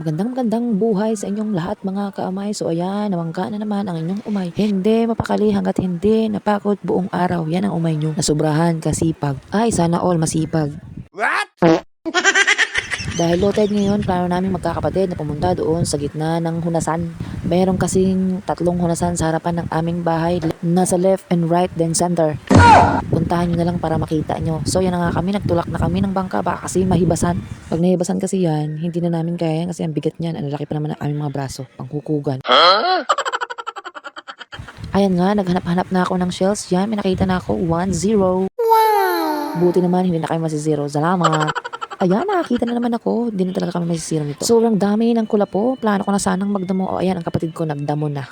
Magandang magandang buhay sa inyong lahat mga kaamay. So ayan, nawangga na naman ang inyong umay. Hindi mapakali hanggat hindi napakot buong araw. Yan ang umay nyo. Nasubrahan, kasipag. Ay, sana all masipag. What? Dahil low tide ngayon, plano namin magkakapatid na pumunta doon sa gitna ng hunasan. Meron kasing tatlong hunasan sa harapan ng aming bahay. Nasa left and right, then center. Puntahan nyo na lang para makita nyo. So yan na nga kami, nagtulak na kami ng bangka baka kasi mahibasan. Pag nahibasan kasi yan, hindi na namin kaya yan kasi ang bigat niyan. Ang laki pa naman ng aming mga braso, panghukugan. Huh? Ayan nga, naghanap-hanap na ako ng shells. Yan, may nakita na ako. 1-0. Wow! Buti naman, hindi na kami masi-zero. Salamat. Ayan, nakakita na naman ako. Hindi na talaga kami masi-zero nito. Sobrang dami ng kulapo. Plano ko na sanang magdamo. O, ayan, ang kapatid ko nagdamo na.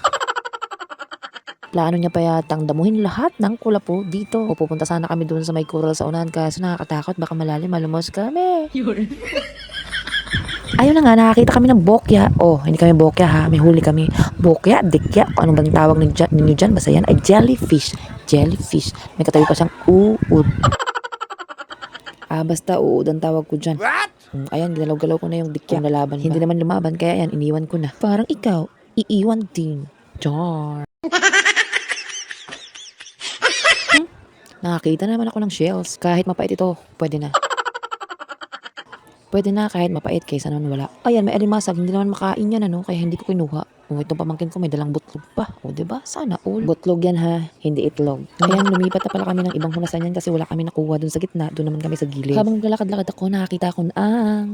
Plano niya pa yatang damuhin lahat ng kulapo dito. O pupunta sana kami doon sa may coral sa unahan kaso nakakatakot. Baka malalim, malumos kami. Ayun na nga, nakakita kami ng bokya. Oh, hindi kami bokya ha. May huli kami. Bokya, dikya, kung anong bang tawag ninyo dyan. Basta yan ay jellyfish. Jellyfish. May katabi pa siyang uud. Ah, basta uud ang tawag ko dyan. What? Mm, ayan, ginalaw-galaw ko na yung dikya na laban. Hindi naman lumaban, kaya yan, iniwan ko na. Parang ikaw, iiwan din. Jar. Hmm, Nakakita naman ako ng shells. Kahit mapait ito, pwede na. Pwede na kahit mapait kaysa naman wala. Ayan, may alimasag. Hindi naman makain yan, ano? Kaya hindi ko kinuha. O, itong pamangkin ko may dalang butlog pa. O, di ba? Sana all. Butlog yan ha, hindi itlog. Kaya lumipat na pala kami ng ibang hunasan yan kasi wala kami nakuha dun sa gitna. Doon naman kami sa gilid. Habang naglalakad-lakad ako, nakakita ko na ang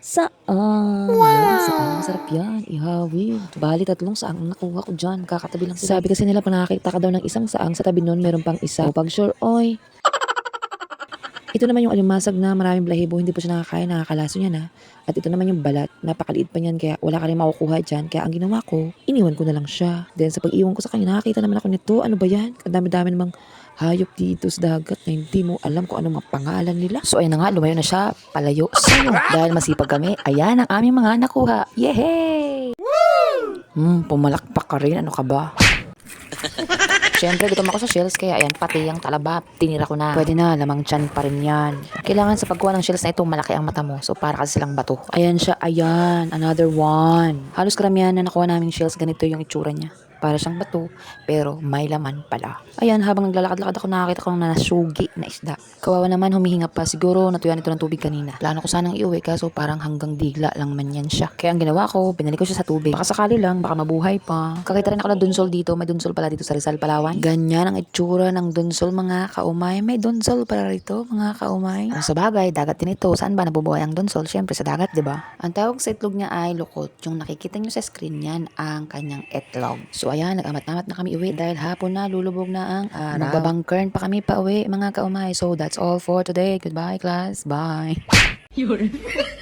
saan. Wow! Saan? Masarap yan. Ihawid. Bali, tatlong saang ang nakuha ko dyan. Kakatabi lang sila. Sabi kasi nila, pag nakakita ka daw ng isang saang, sa tabi nun, meron pang isa. O, pag sure, oy, ito naman yung alimasag na maraming blahibo, hindi po siya nakakain, nakakalaso niya na. At ito naman yung balat, napakaliit pa niyan, kaya wala ka rin makukuha dyan. Kaya ang ginawa ko, iniwan ko na lang siya. Then sa pag-iwan ko sa kanya, nakakita naman ako nito, ano ba yan? Ang dami-dami namang hayop dito sa dagat na hindi mo alam kung ano mga pangalan nila. So ayun na nga, lumayo na siya, palayo sa'yo. Dahil masipag kami, ayan ang aming mga nakuha. Yehey! Hmm, pumalakpak ka rin, ano ka ba? Siyempre, gutom ako sa shells, kaya ayan, pati yung talaba, tinira ko na. Pwede na, lamang tiyan pa rin yan. Kailangan sa pagkuha ng shells na ito, malaki ang mata mo. So, para kasi silang bato. Ayan siya, ayan, another one. Halos karamihan na nakuha naming shells, ganito yung itsura niya. Para siyang bato, pero may laman pala. Ayan, habang naglalakad-lakad ako, nakakita ko ng nasugi na isda. Kawawa naman, humihinga pa. Siguro, natuyan ito ng tubig kanina. Plano ko sanang iuwi, kaso parang hanggang digla lang man yan siya. Kaya ang ginawa ko, binalik ko siya sa tubig. Baka sakali lang, baka mabuhay pa. Kakita rin ako ng dunsol dito. May dunsol pala dito sa Rizal, Palawan. Ganyan ang itsura ng dunsol, mga kaumay. May dunsol pala rito, mga kaumay. Kung sa bagay, dagat din ito. Saan ba nabubuhay ang dunsol? Siyempre sa dagat, di ba? Ang tawag sa itlog niya ay lukot. Yung nakikita niyo sa screen yan, ang kanyang itlog. So ayan, nag-amat-amat na kami uwi dahil hapon na, lulubog na ang araw. Magbabangkern pa kami pa uwi, mga kaumay. So that's all for today. Goodbye, class. Bye.